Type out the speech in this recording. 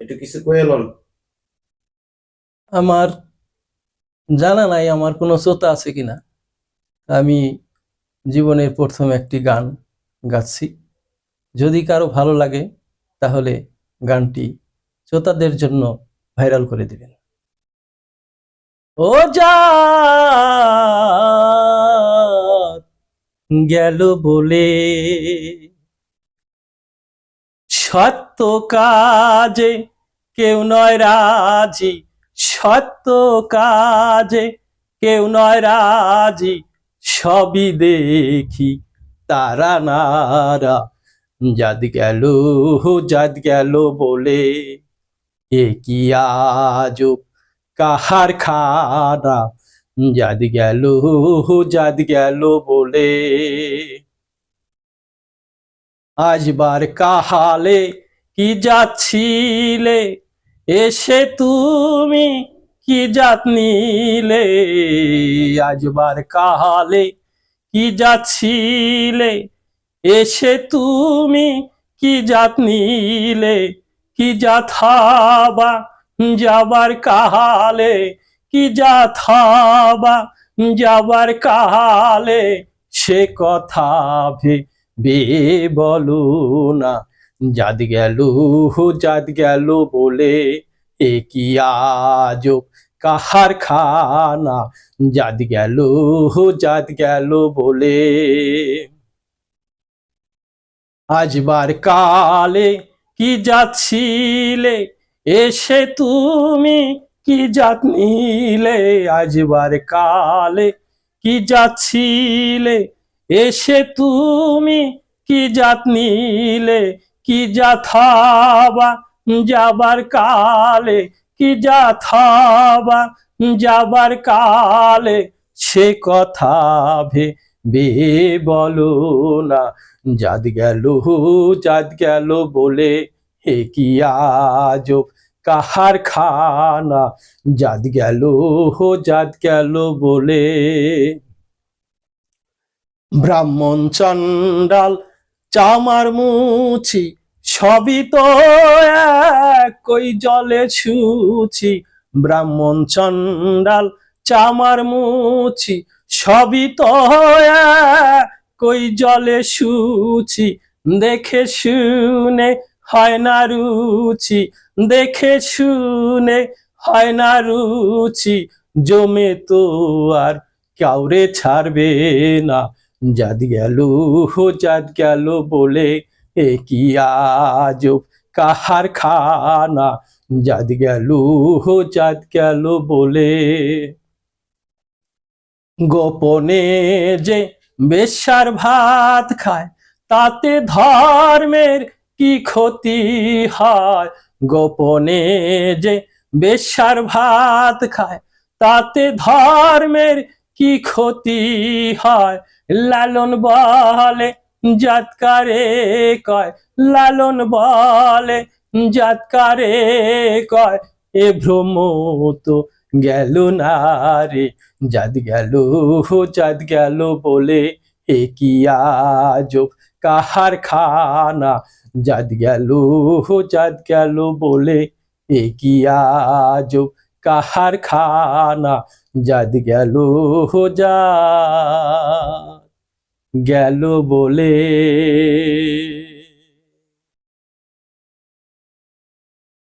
একটু কিছু কয়ে আমার জানা নাই আমার কোনো শ্রোতা আছে কিনা। আমি জীবনের প্রথম একটি গান গাচ্ছি। যদি কারও ভালো লাগে, তাহলে গানটি শ্রোতাদের জন্য ভাইরাল করে দিবেন। ও যা গেল বলে সত্য কাজে, কেউ নয় রাজি। সত্য কাজে, কেউ নয় রাজি। সবই দেখি তারা নারা। জাদ গেল জাদ গেল বলে এ কি আজব কাহার খানা জাদ গেল জাদ গেল বলে আজবার কাহালে কি যাচ্ছিলে? এসে তুমি কি জাত নিলে? আজবার কাহালে কি যাচ্ছিলে? এসে তুমি কি জাত নিলে? কি হাবা যাবার কাহালে? কি হাবা যাবার কাহালে? সে কথা ভে বে বলো না। জাদ গেল জাদ গেল বলে এ কি আজব কাহার খানা জাদ গেল জাদ গেল বলে আজবার কালে কি যাচ্ছিলে এসে তুমি কি জাত নিলে আজবার কালে কি যাচ্ছিলে এসে তুমি কি জাত নিলে কি যাথাবা যাবার কালে, কি যাথাবা যাবার কালে, সে কথা ভেবে বলো না। জাদ গেল জাদ গেল বলে, হে কি আজব, কাহার খানা? জাদ গেল হো জাদ গেল বলে। ব্রাহ্মণ চণ্ডাল চামার মুছি, সবই তো কই জলে ছুছি। ব্রাহ্মণ চণ্ডাল চামার মুছি, সবই তো কই জলে শুছি দেখে শুনে হয় না রুচি, দেখে শুনে হয় না রুচি। জমে তো আর কাউরে ছাড়বে না। জাদ গেল জাদ গেল বলে, এ কি আজব কাহার খানা? জাদ গেল জাদ গেল বলে। গোপনে যে বেশ্যার ভাত খায়, তাতে ধর্মের কি ক্ষতি হয়? গোপনে যে বেশ্যার ভাত খায়, তাতে ধর্মের কি ক্ষতি হয়? লালন বলে জাতকারে কয়, লালন বলে জাতকারে কয়, এ ভ্রম তো গেল না রে, জাত গেল জাত গেল বলে এ কি আজব? কাহার খানা জাত গেল জাত গেল বলে এ কি আজব? কাহার খানা যাদ গেল যা। গেল বলে